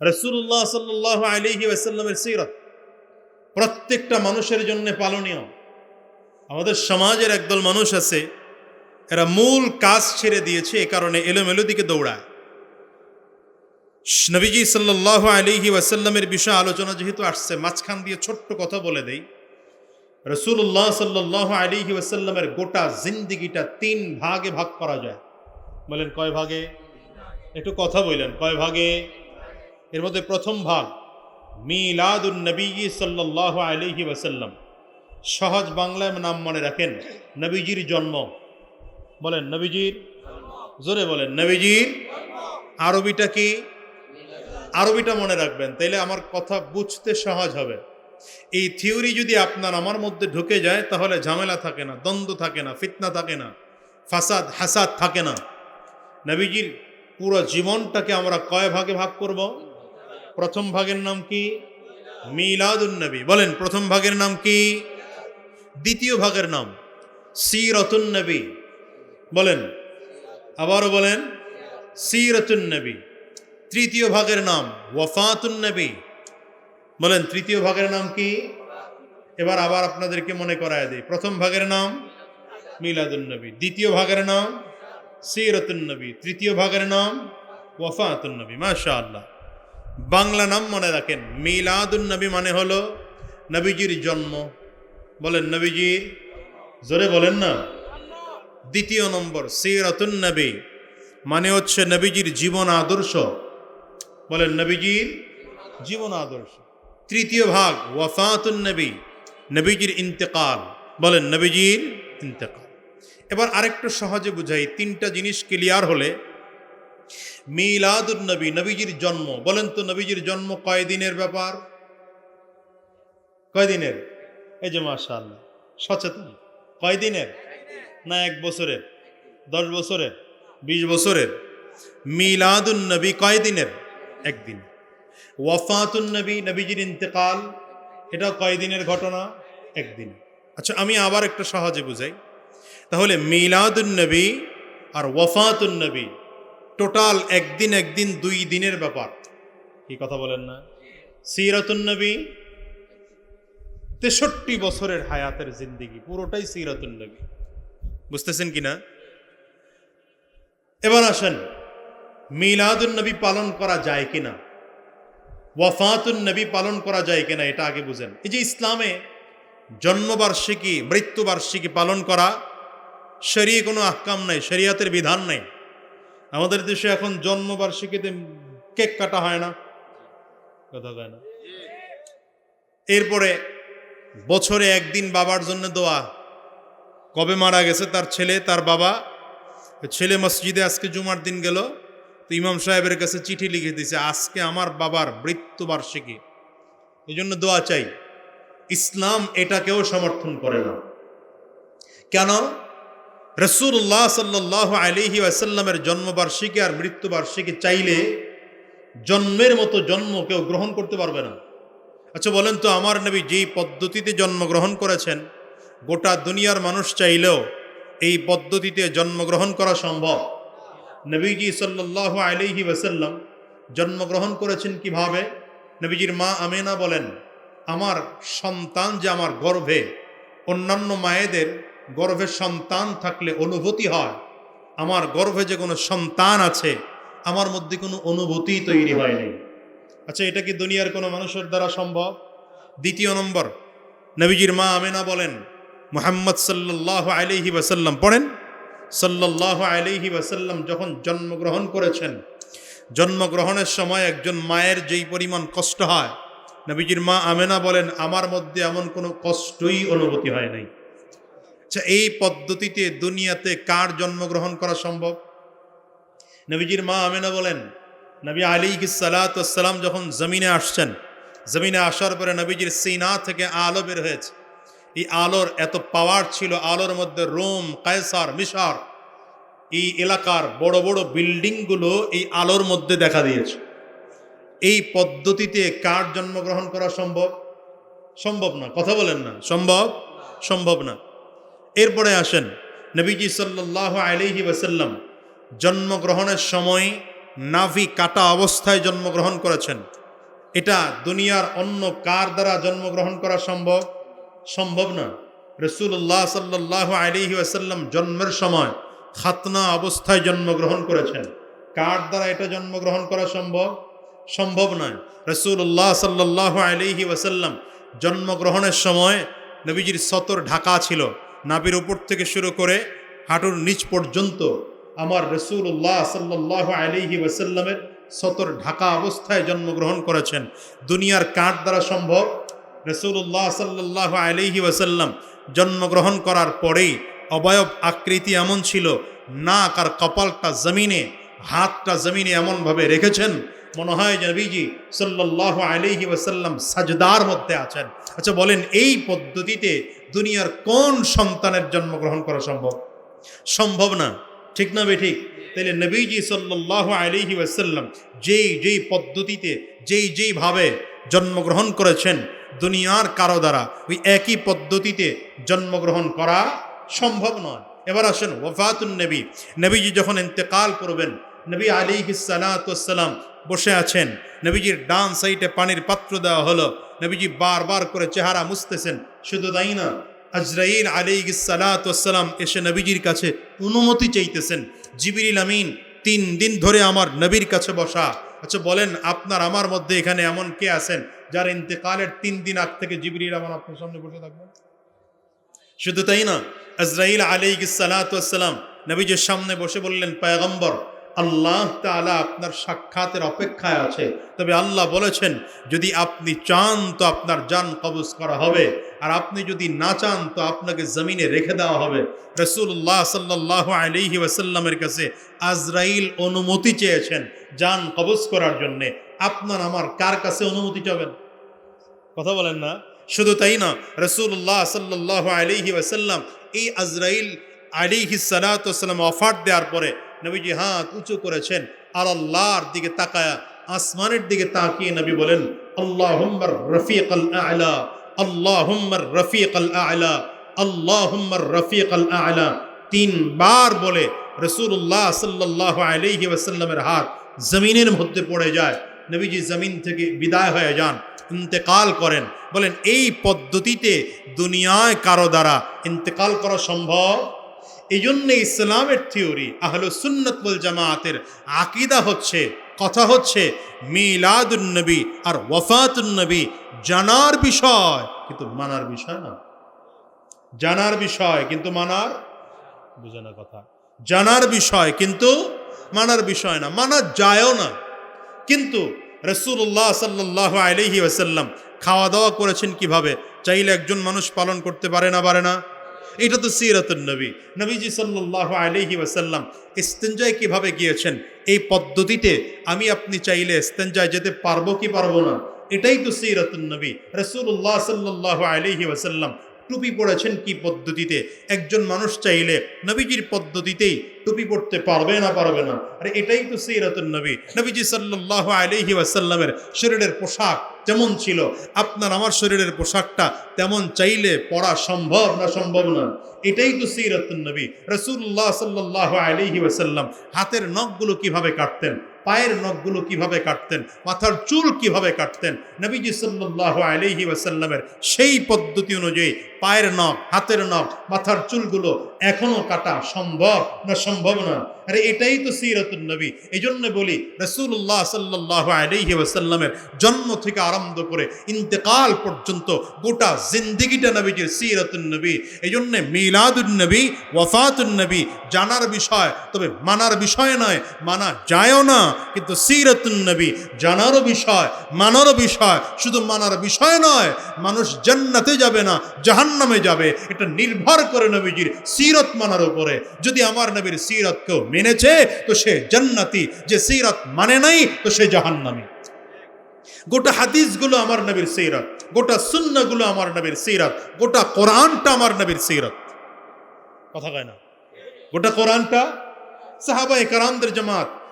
রসুল্লাহ সাল্লাহ আলিহি ওয়াসাল্লামের সিরত। প্রত্যেকটা মানুষের জন্য পালনীয়। আমাদের সমাজের একদল মানুষ আছে, এরা মূল কাজ ছেড়ে দিয়েছে এ কারণে এলোমেলো দিকে দৌড়ায়। নবীজি সাল্লাহ আলিহি ওয়াসাল্লামের বিষয়ে আলোচনা যেহেতু আসছে, মাঝখান দিয়ে ছোট্ট কথা বলে দেই। রসুল্লাহ সাল্লাহ আলিহি ওয়াসাল্লামের গোটা জিন্দিগিটা তিন ভাগে ভাগ করা যায়। বলেন কয় ভাগে? একটু কথা বললেন কয় ভাগে? এর মধ্যে প্রথম ভাগ, মিলাদুন নবী সাল্লাহ আলিহি ওয়াসাল্লাম। সহজ বাংলায় নাম মনে রাখেন, নবীজির জন্ম। বলেন, নবীজির? জোরে বলেন, নবীজির? আরবিটা কি? আরবিটা মনে রাখবেন, তাইলে আমার কথা বুঝতে সহজ হবে। এই থিওরি যদি আপনার আমার মধ্যে ঢুকে যায়, তাহলে ঝামেলা থাকে না, দ্বন্দ্ব থাকে না, ফিতনা থাকে না, ফাসাদ, হাসাদ থাকে না। নবীজির পুরো জীবনটাকে আমরা কয় ভাগে ভাগ করব? প্রথম ভাগের নাম কি? মিলাদুন নবী। বলেন, প্রথম ভাগের নাম কি? দ্বিতীয় ভাগের নাম সিরতুন নবী। বলেন, আবারও বলেন, সিরতুন নবী। তৃতীয় ভাগের নাম ওয়াফাতুন নবী। বলেন, তৃতীয় ভাগের নাম কি? এবার আবার আপনাদেরকে মনে করায় দেয় প্রথম ভাগের নাম মিলাদুন নবী। দ্বিতীয় ভাগের নাম সিরতুন নবী। তৃতীয় ভাগের নাম ওয়াফাতুন নবী। মাশা আল্লাহ বাংলা নাম মনে রাখেন। মিলাদুন নবী মানে হলো নবীজির জন্ম। বলেন নবীজির জোরে বলেন না। দ্বিতীয় নম্বর, সিরাতুন নবী মানে হচ্ছে নবীজির জীবন আদর্শ। বলেন, নবীজির জীবন আদর্শ। তৃতীয় ভাগ, ওয়াফাতুন নবী, নবীজির ইন্তেকাল। বলেন, নবীজির ইন্তেকাল। এবার আরেকটু সহজে বুঝাই, তিনটা জিনিস ক্লিয়ার হলে মিলাদুন নবী, নবীজির জন্ম। বলেন তো, নবীজির জন্ম কয়দিনের ব্যাপার? কয়দিনের? এই যে মাশাআল্লাহ, সচেতন। কয়দিনের? না, এক বছরের। দশ বছরের? বিশ বছরের। মিলাদুন নবী কয়দিনের? একদিন। ওয়াফাতুন নবী, নবীজির ইন্তেকাল, এটা কয়দিনের ঘটনা? একদিন। আচ্ছা আমি আবার একটু সহজে বুঝাই। তাহলে মিলাদুন নবী আর ওয়াফাতুন নবী টোটাল একদিন একদিন দুই দিনের ব্যাপার। কি কথা বলেন না? সিরাতুন নবী তেষট্টি বছরের হায়াতের জিন্দিগি, পুরোটাই সিরাতুন নবী। বুঝতেছেন কিনা এবার আসেন, মিলাদুন নবী পালন করা যায় কিনা ওয়াফাতুন নবী পালন করা যায় কিনা এটা আগে বুঝেন। এই যে ইসলামে জন্মবার্ষিকী, মৃত্যুবার্ষিকী পালন করা, শরীয় কোনো আহকাম নাই, শরিয়াতের বিধান নেই। আমাদের দেশে এখন জন্মবার্ষিকীতে কেক কাটা হয় না। কথা কয় না। এরপরে বছরে একদিন বাবার জন্য দোয়া। কবে মারা গেছে তার ছেলে, তার বাবা? ছেলে মসজিদে আজকে জুমার দিন গেল, তো ইমাম সাহেবের কাছে চিঠি লিখে দিয়েছে, আজকে আমার বাবার মৃত্যুবার্ষিকী। এই জন্য দোয়া চাই। ইসলাম এটাকেও সমর্থন করে না। কেন? রসুল্লাহ সাল্লাহ আলিহি আসাল্লামের জন্মবার্ষিকী আর মৃত্যুবার্ষিকী চাইলে জন্মের মতো জন্ম কেউ গ্রহণ করতে পারবে না। আচ্ছা বলেন তো, আমার নবী যেই পদ্ধতিতে জন্মগ্রহণ করেছেন, গোটা দুনিয়ার মানুষ চাইলেও এই পদ্ধতিতে জন্মগ্রহণ করা সম্ভব? নবীজি সাল্লাহ আলিহি ওয়াসাল্লাম জন্মগ্রহণ করেছেন কীভাবে? নবীজির মা আমেনা বলেন, আমার সন্তান যে আমার গর্ভে, অন্যান্য মায়েদের গর্ভে সন্তান থাকলে অনুভূতি হয়। আমার গর্ভে যে কোনো সন্তান আছে, আমার মধ্যে কোনো অনুভূতি তৈরি হয়নি আচ্ছা এটা কি দুনিয়ার কোনো মানুষের দ্বারা সম্ভব? দ্বিতীয় নম্বর, নবীজির মা আমেনা বলেন, মোহাম্মদ সাল্লাহ আলিহি ওয়াসাল্লাম পড়েন সাল্লাহ আলিহি ওয়াসাল্লাম যখন জন্মগ্রহণ করেছেন, জন্মগ্রহণের সময় একজন মায়ের যেই পরিমাণ কষ্ট হয়, নবীজির মা আমেনা বলেন, আমার মধ্যে এমন কোনো কষ্টই অনুভূতি হয় নাই। আচ্ছা এই পদ্ধতিতে দুনিয়াতে কার জন্মগ্রহণ করা সম্ভব? নবীজির মা আমেনা বলেন, নবী আলী সালাতাম যখন জমিনে আসছেন, জমিনে আসার পরে নবীজির সিনা থেকে আলো বের হয়েছে। এই আলোর এত পাওয়ার ছিল, আলোর মধ্যে রোম, কায়সার, মিশার, এই এলাকার বড় বড় বিল্ডিংগুলো এই আলোর মধ্যে দেখা দিয়েছে। এই পদ্ধতিতে কার জন্মগ্রহণ করা সম্ভব? সম্ভব না, কথা বলেন না। সম্ভব? সম্ভব না। এরপরে আসেন নবীজি সাল্লাহ আলিহি ওয়াসাল্লাম জন্মগ্রহণের সময় নাভি কাটা অবস্থায় জন্মগ্রহণ করেছেন। এটা দুনিয়ার অন্য কার দ্বারা জন্মগ্রহণ করা সম্ভব? সম্ভব না। রসুল্লাহ সাল্লাহ আলিহি আসাল্লাম জন্মের সময় খাতনা অবস্থায় জন্মগ্রহণ করেছেন। কার দ্বারা এটা জন্মগ্রহণ করা সম্ভব? সম্ভব নয় রসুল্লাহ সাল্লাহ আলিহি ওয়াসাল্লাম জন্মগ্রহণের সময় নবীজির সতর ঢাকা ছিল। নাবির উপর থেকে শুরু করে হাঁটুর নিচ পর্যন্ত আমার রসুল্লাহ সাল্লাহ আলিহি ওয়াসাল্লামের সতর ঢাকা অবস্থায় জন্মগ্রহণ করেছেন। দুনিয়ার কাঠ দ্বারা সম্ভব রসুল্লাহ সাল্লাহ আলিহি ওয়াসাল্লাম জন্মগ্রহণ করার পরেই অবয়ব আকৃতি এমন ছিল, নাক আর কপালটা জমিনে, হাতটা জমিনে এমনভাবে রেখেছেন, মনে হয় নবীজি সাল্লাহ আলিহি ওয়াসাল্লাম সাজদার মধ্যে আছেন। আচ্ছা বলেন, এই পদ্ধতিতে দুনিয়ার কোন সন্তানের জন্মগ্রহণ করা সম্ভব? সম্ভব না। ঠিক না বে ঠিক তাহলে নবীজি সাল্লাহ আলিহি ওয়াসাল্লাম যেই যেই পদ্ধতিতে, যেই যেইভাবে জন্মগ্রহণ করেছেন, দুনিয়ার কারও দ্বারা ওই একই পদ্ধতিতে জন্মগ্রহণ করা সম্ভব নয়। এবার আসেন ওফাতুন নবী। নবীজি যখন ইন্তেকাল করবেন, নবী আলী সালাতাম বসে আছেন, নবীজির ডান সাইডে পানির পাত্র দেওয়া হলো নবীজি বারবার করে চেহারা মুছতেছেন। শুধু তাই না, আজরাইল আলী সালাতাম এসে নবীজির কাছে অনুমতি চাইতেছেন, জিবিরিল আমিন, তিন দিন ধরে আমার নবীর কাছে বসা। আচ্ছা বলেন, আপনার আমার মধ্যে এখানে এমন কে আছেন যার ইন্তেকালের তিন দিন আগ থেকে জিবিরিল আমার আপনার সামনে বসে থাকবেন শুধু তাই না, আজরাইল আলী সালাতাম নবীজির সামনে বসে বললেন, পায়গম্বর আল্লাহ তালা আপনার সাক্ষাতের অপেক্ষায় আছে। তবে আল্লাহ বলেছেন, যদি আপনি চান তো আপনার যান কবজ করা হবে, আর আপনি যদি না চান তো আপনাকে জমিনে রেখে দেওয়া হবে। রসুল্লাহ সাল্লাহ আলিহি ওয়াসাল্লামের কাছে আজরাইল অনুমতি চেয়েছেন যান কবজ করার জন্যে। আপনার আমার কার কাছে অনুমতি চাবেন? কথা বলেন না। শুধু তাই না রসুল্লাহ সাল্লাহ আলিহি ওয়াসাল্লাম এই আজরাইল আলিহি সালাতাম অফার দেওয়ার পরে নবীজি হাত উঁচু করেছেন, আর আল্লাহর দিকে তাকায়া, আসমানের দিকে তাকিয়ে নবী বলেন আল্লাহ হুম্মর রফিক আল আলা আল্লাহ হুম্মর রফিক আল আলা আল্লাহ হুম্মর রফিক আল। আলা তিনবার বলে রসুল্লাহ সাল্লাহ আলহি ওয়াসাল্লামের হাত জমিনের মধ্যে পড়ে যায়। নবীজি জমিন থেকে বিদায় হয়ে যান, ইন্তেকাল করেন। বলেন, এই পদ্ধতিতে দুনিয়ায় কারও দ্বারা ইন্তেকাল করা সম্ভব? এই জন্য ইসলামের থিওরি, আহলো সুন্নতবুল জামাতের আকিদা হচ্ছে, কথা হচ্ছে মিলাদুন্নবী আর ওয়ফাতুন্নবী জানার বিষয়, কিন্তু মানার বিষয় না। জানার বিষয়, কিন্তু মানার বুঝে না কথা। জানার বিষয়, কিন্তু মানার বিষয় না। মানা যায়ও না। কিন্তু রসুল্লাহ সাল্লাহ আলহি ওসাল্লাম খাওয়া দাওয়া করেছেন কীভাবে? চাইলে একজন মানুষ পালন করতে পারে না পারে না। এটা তো সিরাতুল নবী। নবীজি সাল্লাহ আলহি ওয়াসাল্লাম ইস্তেঞ্জায় কীভাবে গিয়েছেন? এই পদ্ধতিতে আমি আপনি চাইলে ইস্তেঞ্জায় যেতে পারব কি পারব না? এটাই তো সিরাতুল নবী। রসুল্লাহ সাল্লাহ আলহি ওয়াসাল্লাম টুপি পড়েছেন কি পদ্ধতিতে? একজন মানুষ চাইলে নবীজির পদ্ধতিতেই টুপি পড়তে পারবে না পারবে না। আর এটাই তো সিরাতুল নবী। নবীজি সাল্লাহ আলহি ওয়াসাল্লামের শরীরের পোশাক যেমন ছিল, আপনার আমার শরীরের পোশাকটা তেমন চাইলে পড়া সম্ভব না সম্ভব না। এটাই তো সিরাতুল নবী। রসুল্লাহ সাল্লাহ আলহি ওয়াসাল্লাম হাতের নখগুলো কীভাবে কাটতেন? পায়ের নখগুলো কীভাবে কাটতেন? মাথার চুল কীভাবে কাটতেন? নবীজি সাল্লাহ আলহি ওয়াসাল্লামের সেই পদ্ধতি অনুযায়ী পায়ের নখ, হাতের নখ, মাথার চুলগুলো এখনও কাটা সম্ভব না সম্ভব না? আরে এটাই তো সিরাতুল নবী। এই জন্য বলি রসুল্লাহ সাল্লাহ আলহি ওয়াসাল্লামের জন্ম থেকে আরম্ভ করে ইন্তেকাল পর্যন্ত গোটা জিন্দিগিটা নবীজির সিরাতুল নবী। এই জন্যে মিলাদুল নবী নবী, জানার বিষয়, তবে মানার বিষয় নয়, মানা যায়ও না। কিন্তু নবী, জানারও বিষয়, মানারও বিষয়, শুধু মানার বিষয় নয়, মানুষ জান্নাতে যাবে না, জাহান্নামে যাবে। এটা নির্ভর করে নবীজির সিরত মানার উপরে। যদি আমার নবীর সিরত কেউ মেনেছে, তো সে জান্নাতি। যে সিরত মানে নাই, তো সে জাহান্নামী। গোটা হাদিসগুলো আমার নবীর সিরত, গোটা সুন্নাগুলো আমার নবীর সিরত, গোটা কোরআনটা আমার নবীর সিরত। কথা কয় না? গোটা কোরআনটা সাহাবা একরামদের জামাত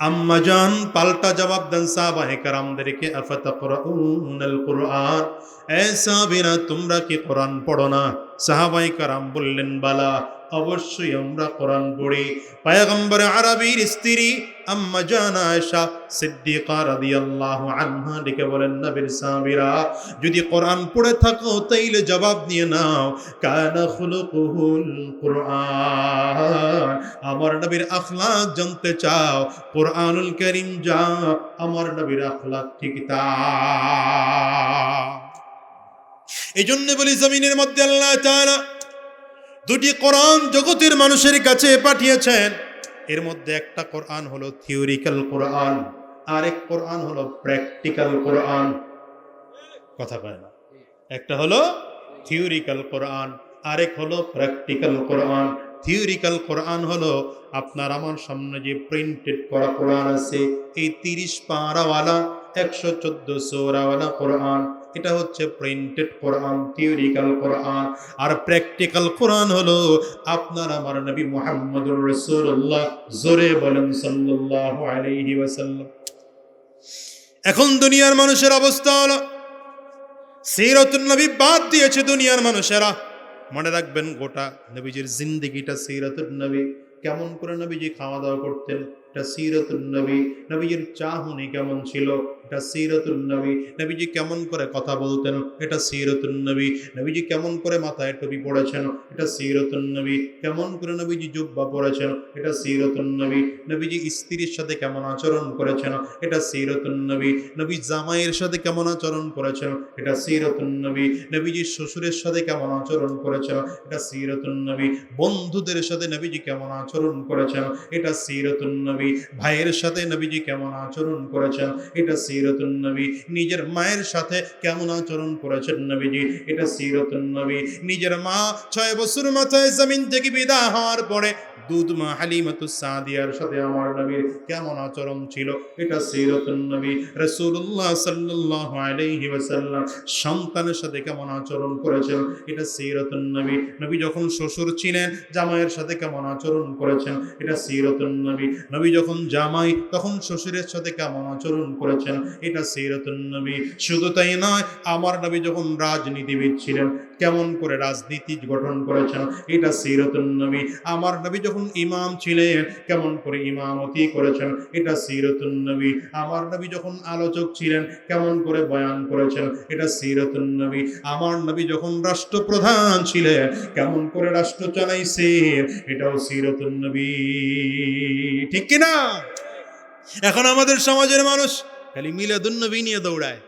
আম্মা জান পাল্টা জবাব দেন সাহাবাহে কারামদেরকে আফাতাকরাউনাল কুরআন এ সাহাবীরা, তোমরা কি কোরআন পড়ো না? সাহাবায়ে কারাম বললেন, বালা। অবশ্যই আমরা কোরআন পড়ি। পায়গম্বর আরবির স্ত্রী আম্মা জান আয়েশা সিদ্দিকা রাদিয়াল্লাহু আনহা ডেকে বলেন, নবীর সাহাবীরা, যদি কোরআন পড়ে থাকো তাইলে জবাব নিয়ে নাও। কানা খুলুকুহুল কুরআন। আমার নবীর আখলাক জানতে চাও। কোরআনুল কারীম যা আমার নবীর আখলাক ঠিক তা এই জন্য বলি, জমিনের মধ্যে আল্লাহ তাআলা দুটি কোরআন জগতের মানুষের কাছে পাঠিয়েছেন। এর মধ্যে একটা কোরআন হলো থিওরিক্যাল কোরআন আর এক কোরআন হলো প্র্যাকটিক্যাল কোরআন। কথা কয় না। একটা হলো থিওরিক্যাল কোরআন, আরেক হলো প্র্যাকটিক্যাল কোরআন। থিওরিক্যাল কোরআন হলো আপনার আমার সামনে যে প্রিন্টেড করা কোরআন আছে, এই তিরিশ পাড়াওয়ালা এটা হচ্ছে প্রিন্টেড কোরআন থিওরিক্যাল কোরআন। আর প্র্যাকটিক্যাল কোরআন হলো আপনার আমার নবী জোরে বলেন আলাইহি ওয়াসাল্লাম। এখন দুনিয়ার মানুষের অবস্থা হলো, সিরাতুন নবী বাদ দিয়েছে দুনিয়ার মানুষেরা। মনে রাখবেন গোটা নবীজির জিন্দিগিটা সিরাতুন নবী। কেমন করে নবীজি খাওয়া দাওয়া করতেন? এটা সিরাতুন নবী। নবীজির চাহনি কেমন ছিল? এটা সিরাতুন নবী। নবীজি কেমন করে কথা বলতেন? এটা সিরাতুন নবী। নবীজি কেমন করে মাথায় টুপি পড়েছেন? এটা সিরাতুন নবী। কেমন করে নবীজি জুব্বা পড়েছেন? এটা সিরাতুন নবী। নবীজি স্ত্রীর সাথে কেমন আচরণ করেছেন? এটা সিরাতুন নবী। নবী জামাইয়ের সাথে কেমন আচরণ করেছেন? এটা সিরাতুন নবী। নবীজি শ্বশুরের সাথে কেমন আচরণ করেছেন? এটা সিরাতুন নবী। বন্ধুদের সাথে নবীজি কেমন আচরণ করেছেন? এটা সিরাতুন নবী। ভাইয়ের সাথে নবীজি কেমন আচরণ করেছেন? এটা সিরাতুন নবী। নিজের মায়ের সাথে কেমন আচরণ করেছেন নবীজি? এটা সিরাতুন নবী। নিজের মা ছয় বছর মাথায় জমিন থেকে বিদায় হওয়ার পরে দুধ মা হালিমাতু সাদিয়ার সাথে আমার নবীর কেমন আচরণ ছিল? এটা সিরাতুন নবী। সন্তানের সাথে কেমন আচরণ করেছেন? এটা সিরাতুন নবী। নবী যখন শ্বশুর ছিলেন, জামাইয়ের সাথে কেমন আচরণ করেছেন? এটা সিরাতুন নবী। নবী যখন জামাই, তখন শ্বশুরের সাথে কেমন আচরণ করেছেন? এটা সিরাতুন নবী। শুধু তাই নয়, আমার নবী যখন রাজনীতিবিদ ছিলেন কেমন করে রাজনীতি গঠন করেছেন, এটা সিরাতুন নবী। আমার নবী যখন ইমাম ছিলেন, কেমন করে ইমামতি করেছেন, এটা সিরাতুন নবী। আমার নবী যখন আলোচক ছিলেন, কেমন করে বয়ান করেছেন, এটা সিরাতুন নবী। আমার নবী যখন রাষ্ট্রপ্রধান ছিলেন, কেমন করে রাষ্ট্র চালাইছে, এটাও সিরাতুন নবী। ঠিক কিনা? এখন আমাদের সমাজের মানুষ খালি মিলাদুন নবী নিয়ে দৌড়ায়।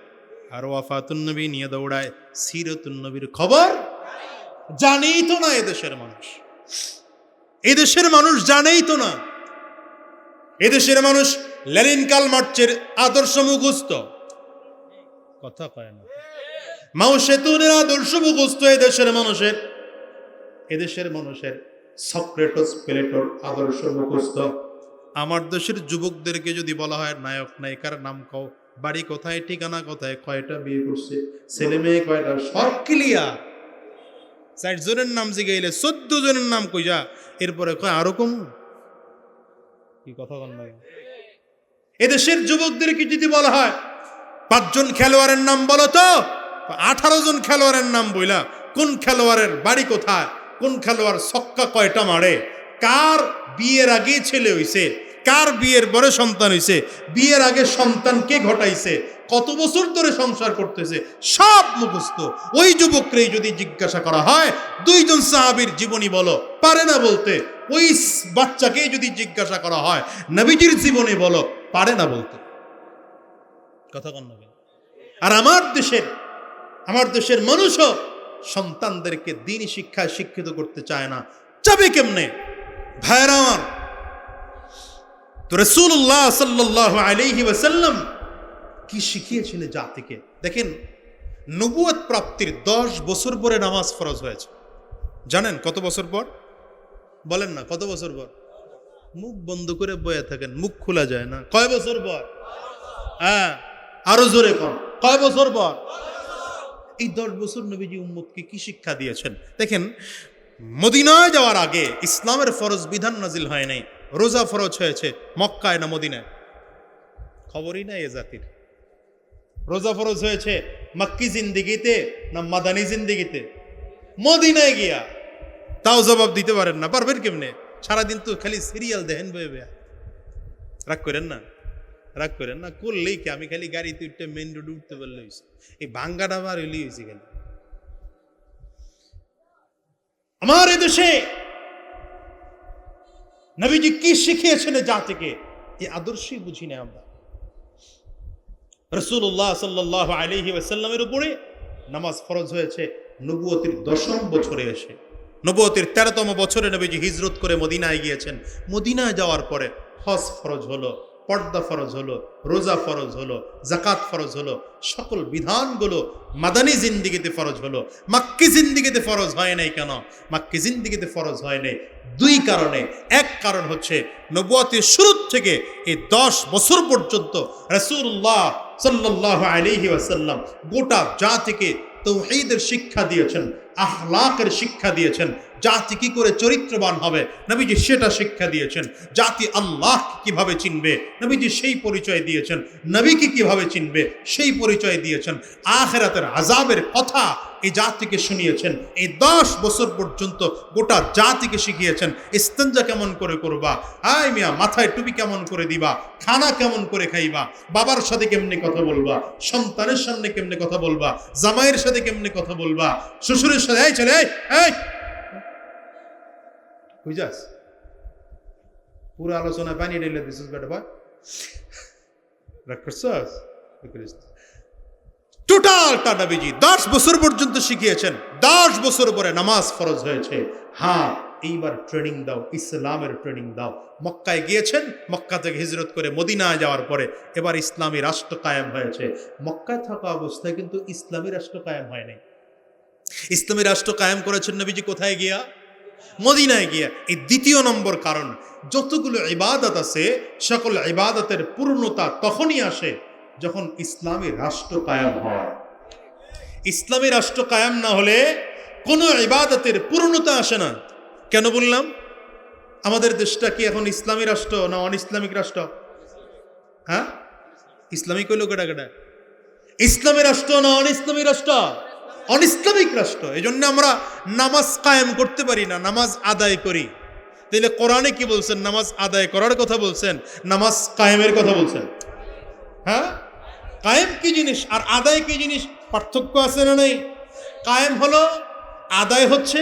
আর ওয়াফাতুন নবী নিয়ে দৌড়ায়, সিরাতুন নবীর খবর জানেই তো না এদেশের মানুষ। এদেশের মানুষ জানেই তো না। এদেশের মানুষ লেনিন কাল মার্চের আদর্শ মুখস্থ। কথা কয় না। মাও সেতুনের আদর্শ মুখস্থ এদেশের মানুষের। এদেশের মানুষের সক্রেটস প্লেটোর আদর্শ মুখস্থ। আমার দেশের যুবকদেরকে যদি বলা হয় নায়ক, নায়িকার নাম কও বাড়ি কোথায়, ঠিকানা কোথায়, কয়টা বিয়ে করছে, ছেলে মেয়ে কয়টা, সব ক্লিয়ার ষাট জনের নাম জিগাইলে চোদ্দ জনের নাম কইয়া এরপরে কয়, আরও কম? কি কথা বল না এদেশের যুবকদেরকে যদি বলা হয়, পাঁচজন খেলোয়াড়ের নাম বলো তো? আঠারো জন খেলোয়াড়ের নাম বইলা, কোন খেলোয়াড়ের বাড়ি কোথায়, কোন খেলোয়াড় ছক্কা কয়টা মারে, কার বিয়ের আগে ছেলে হইছে কার বিয়ের পরে সন্তান হয়েছে বিয়ের আগে সন্তান কে ঘটাইছে? কত বছর ধরে সংসার করতেছে? সব মুখস্থ। ওই যুবককেই যদি জিজ্ঞাসা করা হয়, দুইজন সাহাবীর জীবনী বলো, পারে না বলতে। ওই বাচ্চাকেই যদি জিজ্ঞাসা করা হয়, নবীজির জীবনী বলো, পারে না বলতে। কথা কন আর আমার দেশের আমার দেশের মানুষও সন্তানদেরকে দিনই শিক্ষায় শিক্ষিত করতে চায় না। যাবে কেমনে? ভাইরা আমার তো রসুল্লাহ সাল্লাহ আলাইহি ওয়াসাল্লাম কি শিখিয়েছিলেন জাতিকে? দেখেন নবুয়ত প্রাপ্তির দশ বছর পরে নামাজ ফরজ হয়েছে। জানেন কত বছর পর? বলেন না, কত বছর পর? মুখ বন্ধ করে বয়ে থাকেন, মুখ খোলা যায় না। কয় বছর পর? হ্যাঁ আরও জোরে কন। কয় বছর পর? এই দশ বছর নবীজি উম্মতকে কি শিক্ষা দিয়েছেন? দেখেন, মদিনায় যাওয়ার আগে ইসলামের ফরজ বিধান নাজিল হয় নাই। রোজা ফরজ হয়েছে মক্কায় না মদিনায়? খবরই নাই এ জাতির। রোজা ফরজ হয়েছে মাক্কি জিন্দিগিতে না মাদানি জিন্দিগিতে? মদিনায় গিয়া তাও জবাব দিতে পারেন না, পারবেন কেমনে? সারাদিন তো খালি সিরিয়াল দেখেন বয়ে রাগ করেন না? রাগ করেন না? করলেই কি? আমি খালি গাড়িতে উঠতে মেন রোড উঠতে পারলে হয়েছে এই ভাঙ্গাটা আমার হইলেই হয়েছে খালি। আমার এ দেশে নবীজি কি শিখিয়েছেন জাতিকে? এই আদর্শই বুঝি না আমরা। রসুল্লাহ সাল্লাহ আলহি ওয়াসাল্লামের উপরে নামাজ ফরজ হয়েছে, নবুয়তির দশম বছরে এসে। নবুয়তির তেরোতম বছরে নবীজি হিজরত করে মদিনায় গিয়েছেন। মদিনায় যাওয়ার পরে হজ ফরজ হলো। পর্দা ফরজ হলো, রোজা ফরজ হলো জাকাত ফরজ হলো, সকল বিধানগুলো মাদানি জিন্দিগিতে ফরজ হলো। মাক্কি জিন্দিগিতে ফরজ হয় নাই কেন? মাক্কি জিন্দিগিতে ফরজ হয় নাই। দুই কারণে। এক কারণ হচ্ছে নবুয়াতের শুরু থেকে এই দশ বছর পর্যন্ত রসুল্লাহ সাল্লাহ আলিহি ওয়াসাল্লাম গোটা জাতিকে তৌহিদের শিক্ষা দিয়েছেন আহলাকের শিক্ষা দিয়েছেন, জাতি কি করে চরিত্রবান হবে? নবীজি সেটা শিক্ষা দিয়েছেন। জাতি আল্লাহ কীভাবে চিনবে? নবীজি সেই পরিচয় দিয়েছেন। নবীকে কীভাবে চিনবে? সেই পরিচয় দিয়েছেন। আখেরাতের আজাবের কথা এই জাতিকে শুনিয়েছেন। এই দশ বছর পর্যন্ত গোটা জাতিকে শিখিয়েছেন, ইস্তঞ্জা কেমন করে করবা? আয় মিয়া, মাথায় টুপি কেমন করে দিবা? খানা কেমন করে খাইবা? বাবার সাথে কেমনে কথা বলবা? সন্তানের সামনে কেমনে কথা বলবা? জামাইয়ের সাথে কেমনে কথা বলবা? শ্বশুরের সাথে, এই ছেলে বুঝাস পুরো আলোচনা পানি ঢেলে দিছিস বেটা, ভাই। রাগ করছস? টোটালটা নবীজি দশ বছর পর্যন্ত শিখিয়েছেন, দশ বছর পরে নামাজ ফরজ হয়েছে। হ্যাঁ এইবার ট্রেনিং দাও, ইসলামের ট্রেনিং দাও। মক্কায় গিয়েছেন, মক্কা থেকে হিজরত করে মদিনায় যাওয়ার পরে এবার ইসলামী রাষ্ট্র কায়েম হয়েছে। মক্কায় থাকা অবস্থায় কিন্তু ইসলামী রাষ্ট্র কায়েম হয়নি ইসলামী রাষ্ট্র কায়েম করেছেন নবীজি কোথায় গিয়া? মদিনায় গিয়া। এই দ্বিতীয় নম্বর কারণ, যতগুলো ইবাদত আছে, সকল ইবাদতের পূর্ণতা তখনই আসে যখন ইসলামী রাষ্ট্র কায়েম হয়, ইসলামী রাষ্ট্র কায়েম না হলে কোনো ইবাদতের পূর্ণতা আসে না। কেন বললাম? আমাদের দেশটা কি এখন ইসলামী রাষ্ট্র না অন ইসলামিক রাষ্ট্র? হ্যাঁ? ইসলামিক হইল কেটা কেটা ইসলামী রাষ্ট্র না অন ইসলামী রাষ্ট্র? অনিসলামিক রাষ্ট্র। এই জন্য আমরা নামাজ কায়েম করতে পারি না, নামাজ আদায় করি। তাহলে কোরআনে কি বলছেন? নামাজ আদায় করার কথা বলছেন, নামাজ কায়েমের কথা বলছেন। হ্যাঁ? কায়েম কি জিনিস আর আদায় কি জিনিস? পার্থক্য আছে না নেই? কায়েম হলো, আদায় হচ্ছে,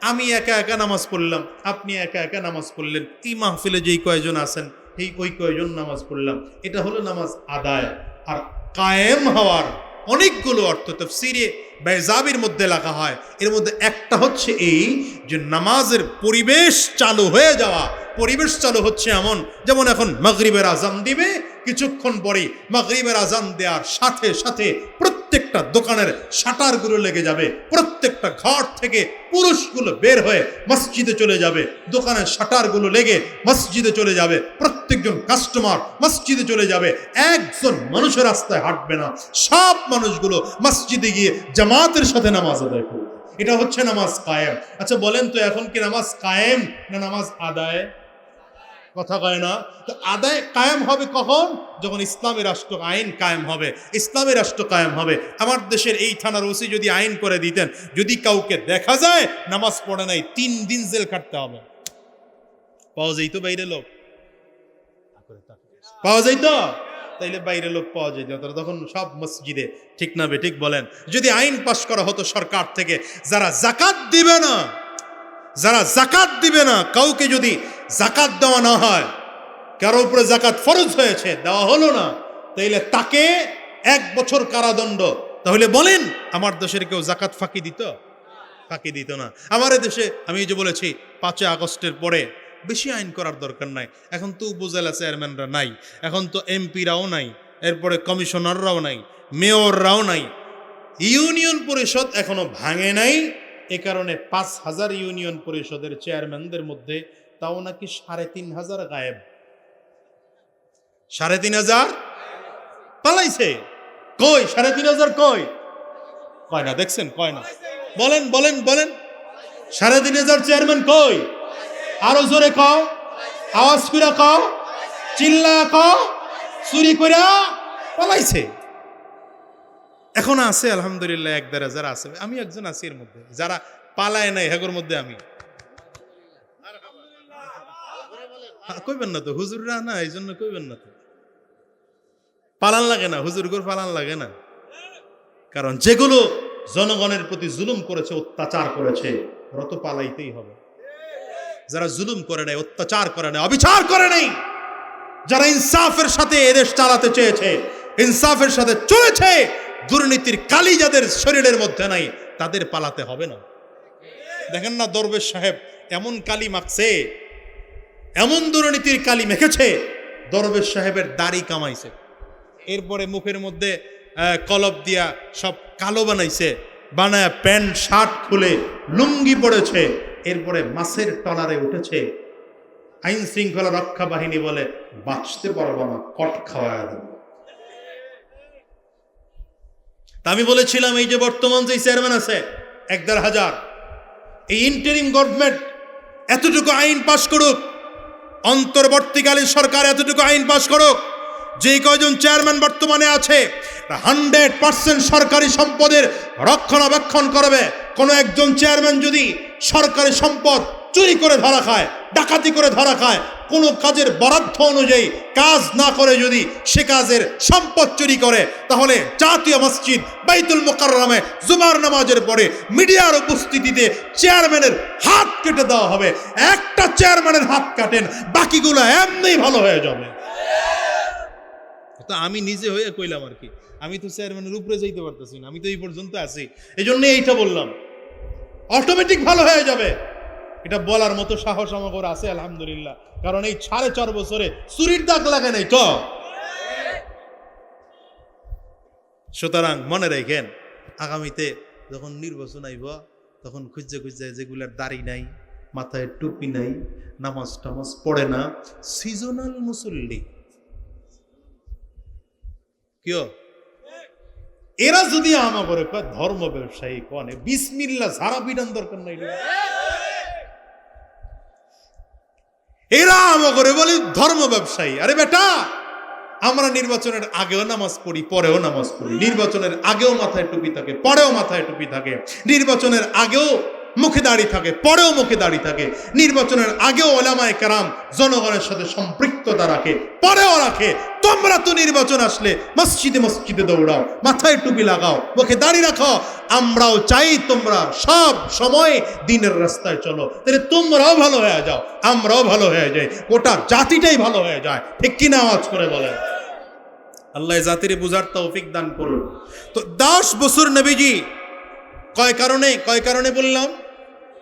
আমি একা একা নামাজ পড়লাম, আপনি একা একা নামাজ পড়লেন। এই মাহফিলে যেই কয়জন আছেন এই ওই কয়জন নামাজ পড়লাম। এটা হলো নামাজ আদায়। আর কায়েম হওয়ার অনেকগুলো অর্থ তফসিরে বেজাবির মধ্যে লেখা হয়। এর মধ্যে একটা হচ্ছে এই যে নামাজের পরিবেশ চালু হয়ে যাওয়া পরিবেশ চালু হচ্ছে এমন, যেমন এখন মাগরিবের আজান দিবে, কিছুক্ষণ পরে মাগরিবের আজান দেওয়ার সাথে সাথে প্রত্যেকটা দোকানের শাটারগুলো লেগে যাবে, প্রত্যেকটা ঘর থেকে পুরুষগুলো বের হয়ে মসজিদে চলে যাবে, দোকানের শাটারগুলো লেগে মসজিদে চলে যাবে, প্রত্যেকজন কাস্টমার মসজিদে চলে যাবে, একজন মানুষের রাস্তায় হাঁটবে না, সব মানুষগুলো মসজিদে গিয়ে জামাতের সাথে নামাজ আদায় করবে। এটা হচ্ছে নামাজ কায়েম। আচ্ছা বলেন তো এখন কি নামাজ কায়েম না নামাজ আদায়? কথা কয় না? তো আদায় কায়েম হবে কখন? যখন ইসলামী রাষ্ট্র আইন কায়েম হবে। ইসলামী রাষ্ট্র কায়েম হবে। আমার দেশের এই থানার ওসি যদি আইন করে দিতেন, যদি কাউকে দেখা যায়, নামাজ পড়ে নাই, তিন দিন জেল কাটতে হবে। পাওয়া যাইতো বাইরে লোক? পাওয়া যাইতো? তাইলে বাইরে লোক পাওয়া যেত তারা তখন সব মসজিদে ঠিক না ঠিক বলেন। যদি আইন পাশ করা হতো সরকার থেকে, যারা জাকাত দিবে না, যারা জাকাত দিবে না, কাউকে যদি জাকাত দেওয়া না হয়। কারও উপরে জাকাত ফরজ হয়েছে, দেওয়া হলো না। তাইলে তাকে এক বছর কারাদণ্ড। তাহলে বলেন, আমার দেশের কেউ জাকাত ফাঁকি দিত? ফাঁকি দিত না। আমার দেশে, আমি যে বলেছি, পাঁচই আগস্টের পরে বেশি আইন করার দরকার নাই। এখন তো উপজেলা চেয়ারম্যানরা নাই। এখন তো এমপিরাও নাই। এরপরে কমিশনাররাও নাই। মেয়ররাও নাই। ইউনিয়ন পরিষদ এখনও ভাঙে নাই। এ কারণে পাঁচ হাজার ইউনিয়ন পরিষদের চেয়ারম্যানদের মধ্যে তাও নাকি সাড়ে তিন হাজার গায়েব। সাড়ে তিন হাজার? পালাইছে। কই? সাড়ে তিন হাজার কই? কয় না, দেখছেন, কয় না। বলেন বলেন বলেন। সাড়ে তিন হাজার চেয়ারম্যান কই? আরও জোরে কও। আওয়াজ করে কও। চিল্লা কও। চুরি করে পালাইছে। এখন আছে, আলহামদুলিল্লাহ, এক দেড় হাজার আছে। আমি একজন আছি এর মধ্যে। যারা পালায় নাই, হেগোর মধ্যে আমি হ্যাঁ, কইবেন না তো, হুজুররা না এই জন্য কইবেন না তো। পালান লাগে না হুজুর গোর পালান লাগে না। কারণ যেগুলো জনগণের প্রতি জুলুম করেছে, অত্যাচার করেছে, ওরা তো পালাইতেই হবে। যারা জুলুম করে নাই, অত্যাচার করে নাই, অবিচার করে নাই, যারা ইনসাফের সাথে এদেশ চালাতে চেয়েছে, ইনসাফের সাথে চলেছে, দুর্নীতির কালি যাদের শরীরের মধ্যে নাই, তাদের পালাতে হবে না। দেখেন না দরবেশ সাহেব, এমন কালি মাখছে এমন দুর্নীতির কালি মেখেছে, দরবেশ সাহেবের দাড়ি কামাইছে। এরপরে মুখের মধ্যে কলব দিয়া সব কালো বানাইছে, বানায় প্যান্ট, শার্ট খুলে লুঙ্গি পড়েছে এরপরে মাছের টলারে উঠেছে। আইন শৃঙ্খলা রক্ষা বাহিনী বলে, বাঁচতে পারব না, কট খাওয়ায় দেব। আমি বলেছিলাম, এই যে বর্তমান যে চেয়ারম্যান আছে এক দেড় হাজার, এই ইন্টারিম গভর্নমেন্ট এতটুকু আইন পাশ করুক অন্তর্বর্তীকালীন সরকার এতটুকু আইন পাশ করুক, যে কয়জন চেয়ারম্যান বর্তমানে আছে হান্ড্রেড পার্সেন্ট সরকারি সম্পদের রক্ষণাবেক্ষণ করবে। কোনো একজন চেয়ারম্যান যদি সরকারি সম্পদ চুরি করে ধরা খায়, ডাকাতি করে ধরা খায়। কোনো কাজের বরাদ্দ অনুযায়ী কাজ না করে যদি সে কাজের সম্পদ চুরি করে, তাহলে জাতীয় মসজিদ বাইতুল মোকাররমে জুমার নামাজের পরে মিডিয়ার উপস্থিতিতে চেয়ারম্যানের হাত কেটে দেওয়া হবে। একটা চেয়ারম্যানের হাত কাটেন, বাকিগুলো এমনি ভালো হয়ে যাবে। তো আমি নিজে হয়ে কইলাম আর কি। আমি তো চেয়ারম্যানের উপরে যাইতে পারতেছি না, আমি তো এই পর্যন্ত আছি। এই জন্য এইটা বললাম। অটোমেটিক ভালো হয়ে যাবে। এটা বলার মতো সাহস আমার আছে, আলহামদুলিল্লাহ। কারণ এই সাড়ে চার বছরে চুরির দাগ লাগে নাই তো? সুতরাং মনে রাখেন, আগামীতে যখন নির্বাচন আইব, তখন খুঁজে খুঁজে যেগুলার দাড়ি নাই, মাথায় টুপি নাই, নামাজ টামাজ পড়ে না সিজনাল মুসল্লি। কিয়? এরা যদি আমা করে কয়, ধর্ম ব্যবসায়ী কনে বিসমিল্লা সারা বিধান দরকার নাই। এরা করে বলি, ধর্ম ব্যবসায়ী। আরে বেটা, আমরা নির্বাচনের আগেও নামাজ পড়ি, পরেও নামাজ পড়ি। নির্বাচনের আগেও মাথায় টুপি থাকে, পরেও মাথায় টুপি থাকে। নির্বাচনের আগেও মুখে দাঁড়িয়ে থাকে, পরেও মুখে দাঁড়িয়ে থাকে। নির্বাচনের আগেও ওলামায় কারাম জনগণের সাথে সম্পৃক্ততা রাখে, পরেও রাখে। তোমরা তো নির্বাচন আসলে মসজিদে মসজিদে দৌড়াও, মাথায় টুপি লাগাও, মুখে দাঁড়িয়ে রাখো আমরাও চাই তোমরা সব সময় দিনের রাস্তায় চলো, তাহলে তোমরাও ভালো হয়ে যাও, আমরাও ভালো হয়ে যাই, গোটা জাতিটাই ভালো হয়ে যায়। ঠিক কিনা আওয়াজ করে বলেন? আল্লাহ জাতির বুঝার তৌফিক দান করুন। তো দশ বছর নবীজি কয় কারণে? কয় কারণে বললাম?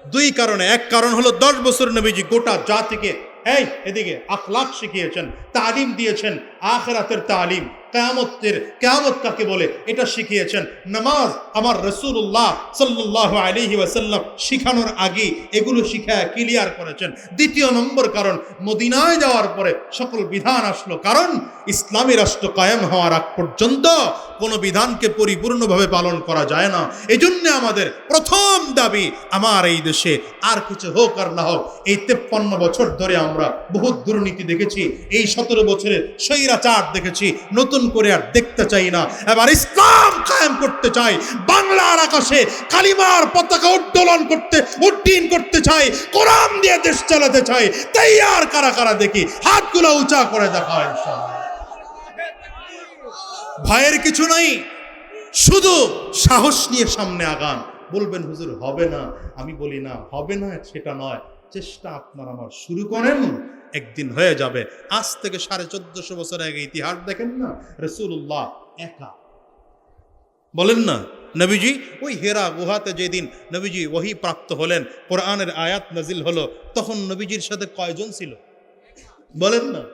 দুই কারণে। এক কারণ হলো দশ বছর নবীজি গোটা জাতিকে, এই এদিকে, আখলাখ শিখিয়েছেন, তালিম দিয়েছেন, আখরাতের তালিম। কেয়ামতের, কেয়ামত কাকে বলে? এটা শিখিয়েছেন। নামাজ আমার রসুল্লাহ সাল্লাহ আলিহি ওয়াসাল্লাম শিখানোর আগে এগুলো শিখায় ক্লিয়ার করেছেন। দ্বিতীয় নম্বর কারণ, মদিনায় যাওয়ার পরে সকল বিধান আসলো। কারণ, ইসলামী রাষ্ট্র কায়েম হওয়ার আগ পর্যন্ত কোনো বিধানকে পরিপূর্ণভাবে পালন করা যায় না। এই জন্য আমাদের প্রথম দাবি আমার এই দেশে, আর কিছু হোক আর না হোক, এই তেপ্পান্ন বছর ধরে আমরা বহুত দুর্নীতি দেখেছি, এই সতেরো বছরে স্বৈরাচার দেখেছি, নতুন করে আর দেখতে চাই না। এবার ইসলাম কায়েম করতে চাই। বাংলার আকাশে কালিমার পতাকা উত্তোলন করতে, উড্ডীন করতে চাই। কোরআন দিয়ে দেশ চালাতে চাই। তাই আর কারা কারা দেখি? হাতগুলো উঁচা করে দেখা। ভয়ের কিছু নাই। শুধু সাহস নিয়ে সামনে আগান। বলবেন, হুজুর, হবে না। আমি বলি, না, হবে না, সেটা নয়। চেষ্টা আপনার আমার শুরু করেন। একদিন হয়ে যাবে। আজ থেকে সাড়ে চোদ্দশো বছর আগে ইতিহাস দেখেন না? রসুল্লাহ একা। বলেন না, নবীজি, ওই হেরা গুহাতে যেদিন নবীজি ওহি প্রাপ্ত হলেন, কোরআনের আয়াত নাজিল হলো, তখন নবীজির সাথে কয়জন ছিল? বলেন না।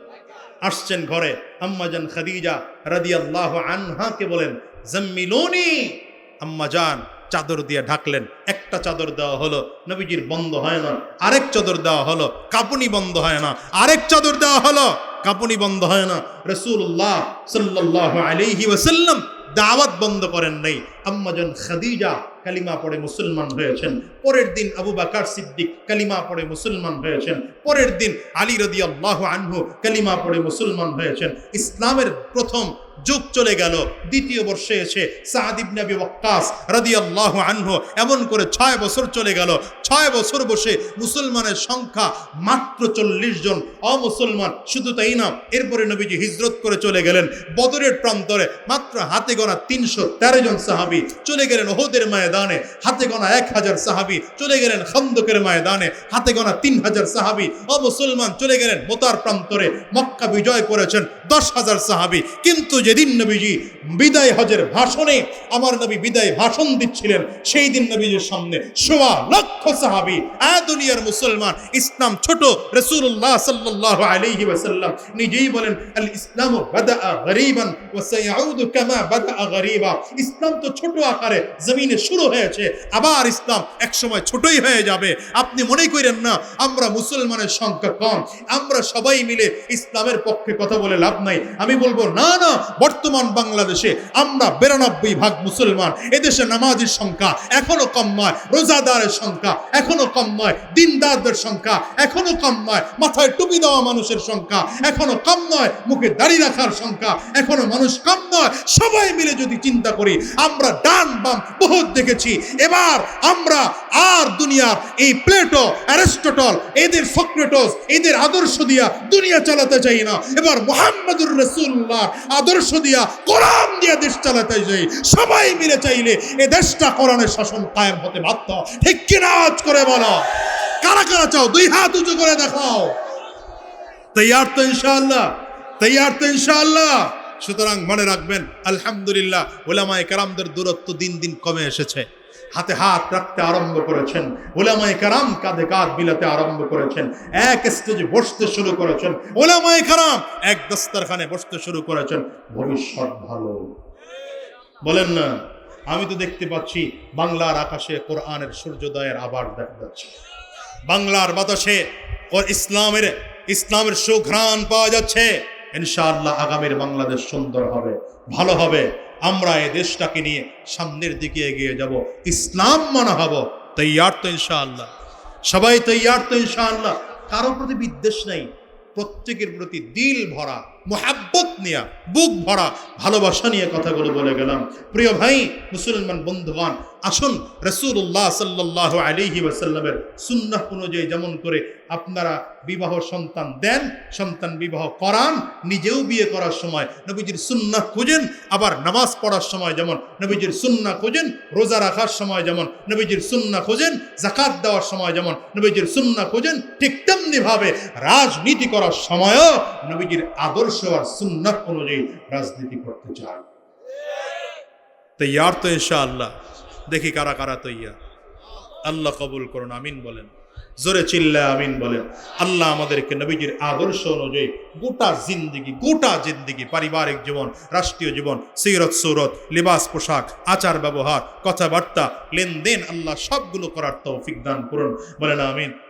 আসছেন ঘরে আম্মাজান খাদিজা রাদিয়াল্লাহ আনহাকে বলেন, জাম্মিলুনি আম্মাজান চাদর দিয়ে ঢাকলেন। একটা চাদর দেওয়া হলো, নবীজির বন্ধ হয় না। আরেক চাদর দেওয়া হলো, কাপুনি বন্ধ হয় না। আরেক চাদর দেওয়া হলো, কাপুনি বন্ধ হয় না। রসুল্লাহ সাল্লাহ আলিহি ওসাল্লাম দাওয়াত বন্ধ করেন নাই। আম্মাজন খাদিজা কালিমা পড়ে মুসলমান হয়েছেন। পরের দিন আবু বাকার সিদ্দিক কালিমা পড়ে মুসলমান হয়েছেন। পরের দিন আলী রদি আল্লাহ আনহু কালিমা পড়ে মুসলমান হয়েছেন। ইসলামের প্রথম যুগ চলে গেল, দ্বিতীয় বর্ষে এসে সাদ ইবনে আবি ওয়াক্কাস রাদিয়াল্লাহু আনহু এমন করে ছয় বছর চলে গেল। ছয় বছর বসে মুসলমানের সংখ্যা মাত্র চল্লিশ জন। অমুসলমান, শুধু তাই না, এরপরে নবীজি হিজরত করে চলে গেলেন। বদরের প্রান্তরে মাত্র হাতে গোনা তিনশো তেরো জন সাহাবি চলে গেলেন ওহদের ময়দানে। হাতে গোনা এক হাজার সাহাবি চলে গেলেন খন্দকের ময়দানে। হাতে গোনা তিন হাজার সাহাবি অমুসলমান চলে গেলেন মোতার প্রান্তরে। মক্কা বিজয় করেছেন দশ হাজার সাহাবি। কিন্তু যেদিন নবীজি বিদায় হজের ভাষণে আমার নবী বিদায় ভাষণ দিচ্ছিলেন সেই দিন নবীজির সামনে সোয়া লক্ষ সাহাবি, আ দুনিয়ার মুসলমান, ইসলাম ছোট রসুল্লাহ সাল্লাল্লাহু আলাইহি ওয়াসাল্লাম নিজেই বলেন, আল ইসলাম ইসলাম তো ছোট আকারে, জমিনে শুরু হয়েছে। আবার ইসলাম একসময় ছোটই হয়ে যাবে। আপনি মনে করেন না, আমরা মুসলমানের সংখ্যা কম। আমরা সবাই মিলে ইসলামের পক্ষে কথা বলে লাভ নাই। আমি বলব, না না, বর্তমান বাংলাদেশে আমরা বিরানব্বই ভাগ মুসলমান। এদেশে নামাজির সংখ্যা এখনও কম নয়, রোজাদারের সংখ্যা এখনও কম নয়, দিনদারদের সংখ্যা এখনও কম নয়, মাথায় টুপি দেওয়া মানুষের সংখ্যা এখনও কম নয়, মুখে দাড়ি রাখার সংখ্যা এখনও মানুষ কম নয়। সবাই মিলে যদি চিন্তা করি, আমরা ডান বাম বহুত দেখেছি। এবার আমরা আর দুনিয়ার এই প্লেটো, অ্যারিস্টটল, এদের সক্রেটস, এদের আদর্শ দিয়া দুনিয়া চালাতে চাই না। এবার মোহাম্মদুর রসুল্লাহ আদর্শ দিয়া কোরআন দিয়া দেশ চালাতে চাই। সবাই মিলে চাইলে এ দেশটা কোরআনের শাসন কায়েম হতে বাধ্য। ঠিক কিনা আজ করে বলো? কারা কারা চাও? দুই হাত উঁচু করে দেখাও। তৈয়ার তো ইনশাআল্লাহ। তৈয়ার তো ইনশাআল্লাহ। সুতরাং মনে রাখবেন, আলহামদুলিল্লাহ ওলামায় কারামদের দূরত্ব দিন দিন কমে এসেছে। হাতে হাত রাখতে আরম্ভ করেছেন ওলামায় কারাম কাঁধে কাঁধ বিলাতে আরম্ভ করেছেন, এক স্টেজে বসতে শুরু করেছেন ওলামায় কারাম এক দস্তারখানে বসতে শুরু করেছেন, ভবিষ্যৎ ভালো। বলেন না, আমি তো দেখতে পাচ্ছি বাংলার আকাশে কোরআনের সূর্যোদয়ের আবার দেখা যাচ্ছে। বাংলার বাতাসে ও ইসলামের ইসলামের সুঘ্রাণ পাওয়া যাচ্ছে। ইনশাআল্লাহ আগামীর বাংলাদেশ সুন্দর হবে, ভালো হবে। আমরা এই দেশটাকে নিয়ে সামনের দিকে এগিয়ে যাব। ইসলাম মানা হব, তৈয়ার তো ইনশাআল্লাহ। সবাই তৈয়ার তো ইনশাআল্লাহ। কারোর প্রতি বিদ্বেষ নেই। প্রত্যেকের প্রতি দিল ভরা। মোহাব্বত নিয়ে, বুক ভরা ভালোবাসা নিয়ে কথাগুলো বলে গেলাম। প্রিয় ভাই, মুসলমান বন্ধুগণ, আসুন রসুল্লাহ সাল্লাহ আলিহি ওয়াসাল্লামের সুন্নাহ অনুযায়ী যেমন করে আপনারা বিবাহ সন্তান দেন, সন্তান বিবাহ করান, নিজেও বিয়ে করার সময় নবীজির সুন্নাহ খুঁজেন, আবার নামাজ পড়ার সময় যেমন নবীজির সুন্নাহ খুঁজেন, রোজা রাখার সময় যেমন নবীজির সুন্নাহ খুঁজেন জাকাত দেওয়ার সময় যেমন নবীজির সুন্নাহ খুঁজেন, ঠিক তেমনিভাবে রাজনীতি করার সময়ও নবীজির আদর্শ আর সুন্নাহ অনুযায়ী রাজনীতি করতে চান তৈয়ার তো ইনশাআল্লাহ। দেখি কারা কারা তৈয়ার। আল্লাহ কবুল করুন, আমিন বলেন। জোরে চিল্লা, আমিন বলেন। আল্লাহ আমাদেরকে নবীজির আদর্শ অনুযায়ী গোটা জিন্দিগি গোটা জিন্দিগি, পারিবারিক জীবন, রাষ্ট্রীয় জীবন, সিরত, সুরত, লিবাস, পোশাক, আচার, ব্যবহার, কথাবার্তা, লেনদেন, আল্লাহ সবগুলো করার তৌফিক দান করুন। বলেন আমিন।